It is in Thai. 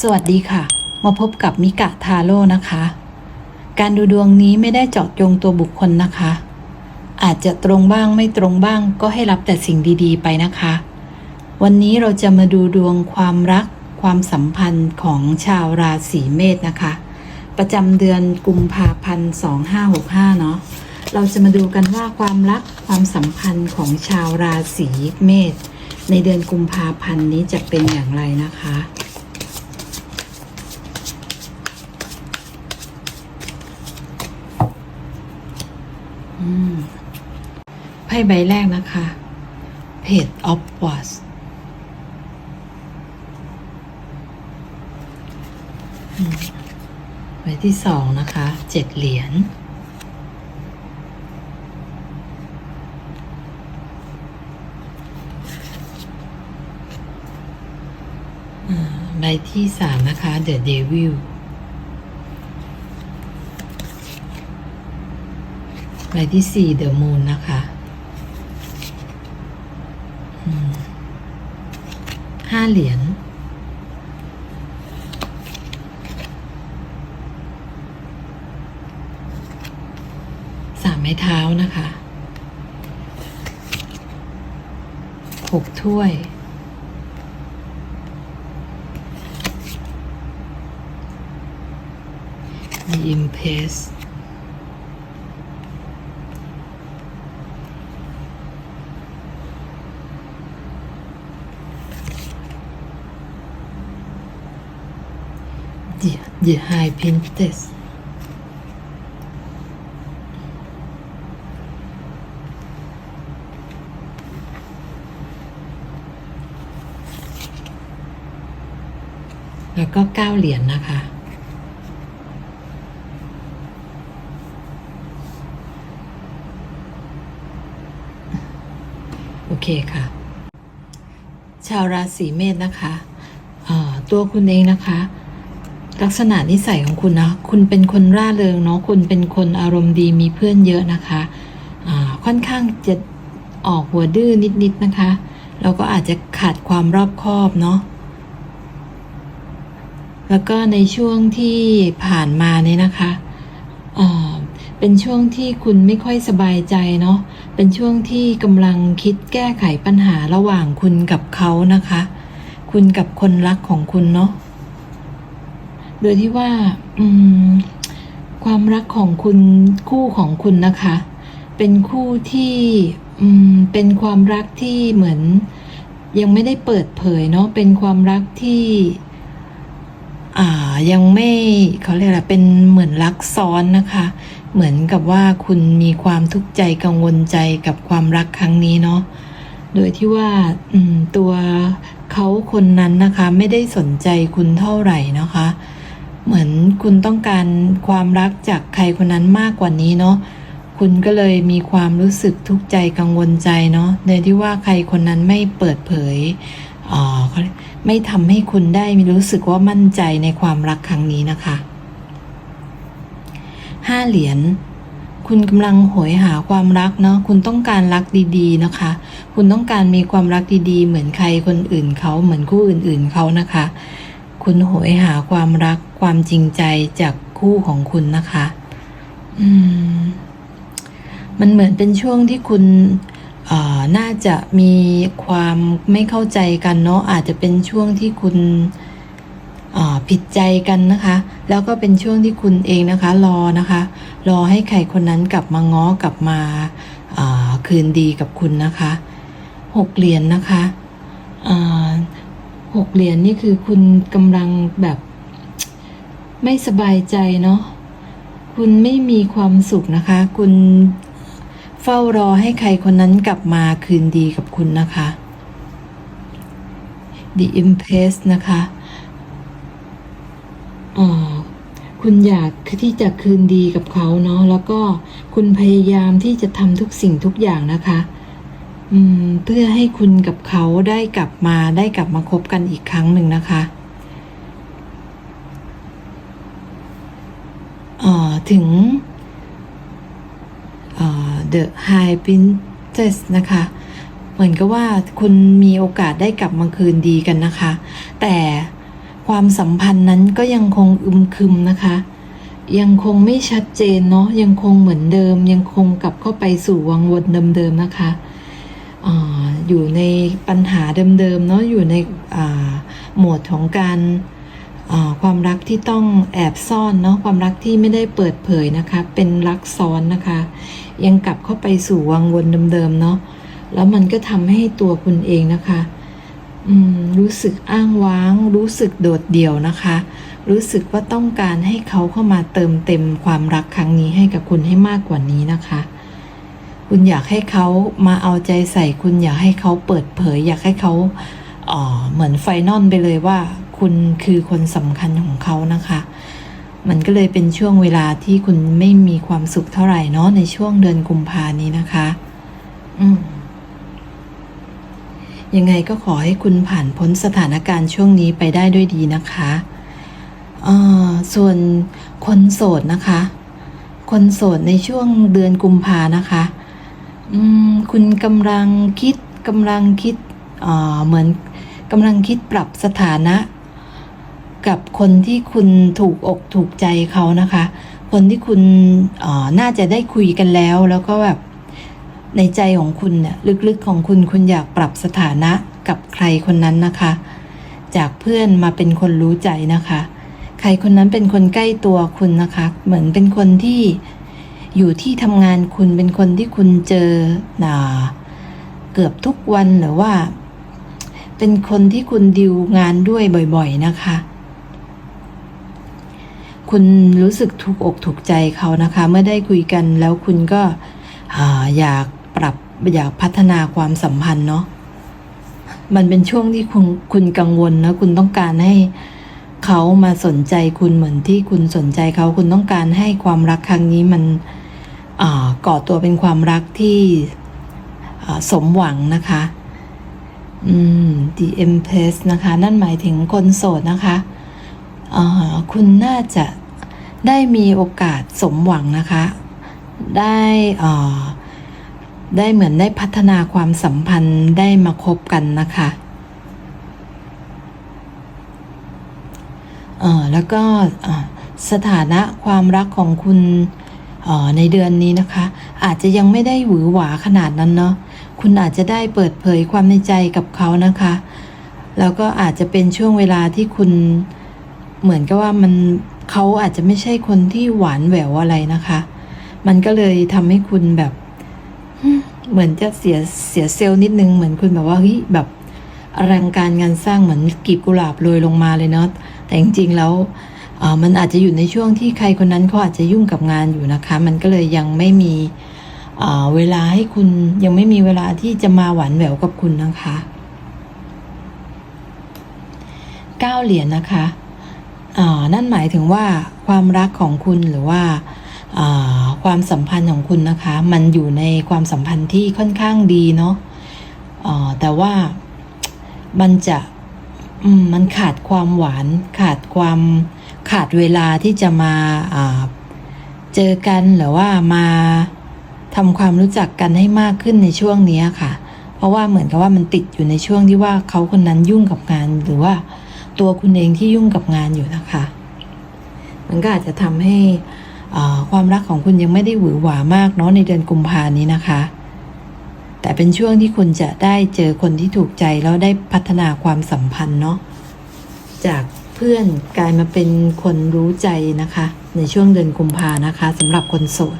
สวัสดีค่ะ มาพบกับมิกะทาโร่นะคะ การดูดวงนี้ไม่ได้เจาะจงตัวบุคคลนะคะ อาจจะตรงบ้างไม่ตรงบ้างก็ให้รับแต่สิ่งดีๆ ไปนะคะ วันนี้เราจะมาดูดวงความรัก ความสัมพันธ์ของชาวราศีเมษนะคะ ประจำเดือนกุมภาพันธ์2565 เนาะเราจะมาดูกันว่าความรักความสัมพันธ์ของชาวราศีเมษในเดือนกุมภาพันธ์นี้จะเป็นอย่างไรนะคะ ไพ่ใบแรกนะคะ Page of Wands อืมใบที่สองนะคะ เจ็ดเหรียญใบที่สามนะคะ The Devil ใบที่สี่ The Moon นะคะห้าเหรียญสามไม้เท้านะคะหกถ้วย The Impress เดี๋ย วเดี๋ยว High Princess แล้วก็เก้าเหรียญนะคะ โอเคค่ะ ชาวราศีเมษนะคะตัวคุณเองนะคะ ลักษณะนิสัยของคุณนะ คุณเป็นคนร่าเริงเนาะ คุณเป็นคนอารมณ์ดีมีเพื่อนเยอะนะคะอ่าค่อนข้างจะออกหัวดื้อนิดๆนะคะแล้วก็อาจจะขาดความรอบคอบเนาะ แล้วก็ในช่วงที่ผ่านมาเนี่ยนะคะเเป็นช่วงที่คุณไม่ค่อยสบายใจเนาะ เป็นช่วงที่กำลังคิดแก้ไขปัญหาระหว่างคุณกับเขานะคะ คุณกับคนรักของคุณเนาะ โดยที่ว่าความรักของคุณคู่ของคุณนะคะ เป็นคู่ที่เป็นความรักที่เหมือนยังไม่ได้เปิดเผยเนาะเป็นความรักที่ยังไม่เขาเรียกอะไรเป็นเหมือนรักซ้อนนะคะ เหมือนกับว่าคุณมีความทุกข์ใจกังวลใจกับความรักครั้งนี้เนาะโดยที่ว่าตัวเขาคนนั้นนะคะ ไม่ได้สนใจคุณเท่าไหร่นะคะ เหมือนคุณต้องการความรักจากใครคนนั้นมากกว่านี้เนาะคุณก็เลยมีความรู้สึกทุกข์ใจกังวลใจเนาะโดยที่ว่าใครคนนั้นไม่เปิดเผยอ่าไม่ทำให้คุณได้มีรู้สึกว่ามั่นใจในความรักครั้งนี้นะคะห้าเหรียญคุณกำลังโหยหาความรักเนาะคุณต้องการรักดีๆนะคะ คุณต้องการมีความรักดีๆ เหมือนใครคนอื่นเขาเหมือนคู่อื่นๆเขานะคะ คุณโหยหาความรักความจริงใจจากคู่ของคุณนะคะ อืม มันเหมือนเป็นช่วงที่คุณน่าจะมีความไม่เข้าใจกันเนาะอาจจะเป็นช่วงที่คุณผิดใจกันนะคะ แล้วก็เป็นช่วงที่คุณเองนะคะ รอนะคะ รอให้ใครคนนั้นกลับมาง้อกลับมาคืนดีกับคุณนะคะหกเหรียญนนะคะ หกเหรียญนี่คือคุณกำลังแบบไม่สบายใจเนาะคุณไม่มีความสุขนะคะ คุณเฝ้ารอให้ใครคนนั้นกลับมาคืนดีกับคุณนะคะ The Impress นะคะอ่าคุณอยากที่จะคืนดีกับเขาเนาะแล้วก็คุณพยายามที่จะทำทุกสิ่งทุกอย่างนะคะ เพื่อให้คุณกับเขาได้กลับมาได้กลับมาคบกันอีกครั้งหนึ่งนะคะเอ่อถึงเอ่อ The High Princess นะคะ เหมือนกับว่าคุณมีโอกาสได้กลับมาคืนดีกันนะคะ แต่ความสัมพันธ์นั้นก็ยังคงอึมครึมนะคะ ยังคงไม่ชัดเจนเนาะ ยังคงเหมือนเดิม ยังคงกลับเข้าไปสู่วังวนเดิมๆนะคะ อยู่ในปัญหาเดิมๆเนาะอยู่ในโหมดของการความรักที่ต้องแอบซ่อนเนาะความรักที่ไม่ได้เปิดเผยนะคะ เป็นรักซ้อนนะคะ ยังกลับเข้าไปสู่วังวนเดิมๆเนาะแล้วมันก็ทำให้ตัวคุณเองนะคะรู้สึกอ้างว้าง รู้สึกโดดเดี่ยวนะคะ รู้สึกว่าต้องการให้เขาเข้ามาเติมเต็มความรักครั้งนี้ให้กับคุณให้มากกว่านี้นะคะ คุณอยากให้เขามาเอาใจใส่ คุณอยากให้เขาเปิดเผย อยากให้เขาเหมือนไฟนอลไปเลยว่า คุณคือคนสำคัญของเขานะคะ มันก็เลยเป็นช่วงเวลาที่คุณไม่มีความสุขเท่าไหร่เนาะในช่วงเดือนกุมภานี้นะคะ อืมยังไงก็ขอให้คุณผ่านพ้นสถานการณ์ช่วงนี้ไปได้ด้วยดีนะคะออส่วนคนโสดนะคะ คนโสดในช่วงเดือนกุมภานะคะ คุณกำลังคิดกำลังคิดเออเหมือนกำลังคิดปรับสถานะ กับคนที่คุณถูกอกถูกใจเขานะคะ คนที่คุณเออน่าจะได้คุยกันแล้ว แล้วก็แบบในใจของคุณเนี่ยลึกๆของคุณคุณอยากปรับสถานะกับใครคนนั้นนะคะ จากเพื่อนมาเป็นคนรู้ใจนะคะ ใครคนนั้นเป็นคนใกล้ตัวคุณนะคะ เหมือนเป็นคนที่ อยู่ที่ทำงานคุณเป็นคนที่คุณเจอนาเกือบทุกวันหรือว่า เป็นคนที่คุณดิวงานด้วยบ่อย ๆ นะคะ คุณรู้สึกถูกอกถูกใจเขานะคะ เมื่อได้คุยกันแล้วคุณก็อยากปรับอยากพัฒนาความสัมพันธ์เนาะมันเป็นช่วงที่คุณคุณกังวลนะคุณต้องการให้เขามาสนใจคุณเหมือนที่คุณสนใจเขาคุณต้องการให้ความรักครั้งนี้มัน ก่อตัวเป็นความรักที่สมหวังนะคะอืม The Empress นะคะ นั่นหมายถึงคนโสดนะคะคุณน่าจะได้มีโอกาสสมหวังนะคะ ได้ได้เหมือนได้พัฒนาความสัมพันธ์ได้มาคบกันนะคะแล้วก็สถานะความรักของคุณ ในเดือนนี้นะคะ อาจจะยังไม่ได้หวือหวาขนาดนั้นเนาะคุณอาจจะได้เปิดเผยความในใจกับเขานะคะ แล้วก็อาจจะเป็นช่วงเวลาที่คุณเหมือนกับว่ามันเขาอาจจะไม่ใช่คนที่หวานแหววอะไรนะคะ มันก็เลยทำให้คุณแบบเหมือนจะเสียเสียเซลล์นิดนึงเหมือนคุณแบบว่าเฮ้ยแบบอลังการงานสร้างเหมือนกีบกุหลาบโรยลงมาเลยเนาะแต่จริงๆแล้ว มันอาจจะอยู่ในช่วงที่ใครคนนั้นเขาอาจจะยุ่งกับงานอยู่นะคะ มันก็เลยยังไม่มีเวลาให้คุณยังไม่มีเวลาที่จะมาหวานแหววกับคุณนะคะเก้าเหรียญนะคะนั่นหมายถึงว่าความรักของคุณหรือว่าความสัมพันธ์ของคุณนะคะ มันอยู่ในความสัมพันธ์ที่ค่อนข้างดีเนาะแต่ว่ามันจะมมันขาดความหวานขาดความ ขาดเวลาที่จะมาเจอกันหรือว่ามาทำความรู้จักกันให้มากขึ้นในช่วงนี้ค่ะ เพราะว่าเหมือนกับว่ามันติดอยู่ในช่วงที่ว่าเขาคนนั้นยุ่งกับงาน หรือว่าตัวคุณเองที่ยุ่งกับงานอยู่นะคะ มันก็อาจจะทำให้ความรักของคุณยังไม่ได้หวือหวามากเนาะในเดือนกุมภานี้นะคะ แต่เป็นช่วงที่คุณจะได้เจอคนที่ถูกใจแล้วได้พัฒนาความสัมพันธ์เนาะจาก พื่อนกลายมาเป็นคนรู้ใจนะคะ ในช่วงเดือนกุมภานะคะสำหรับคนโสด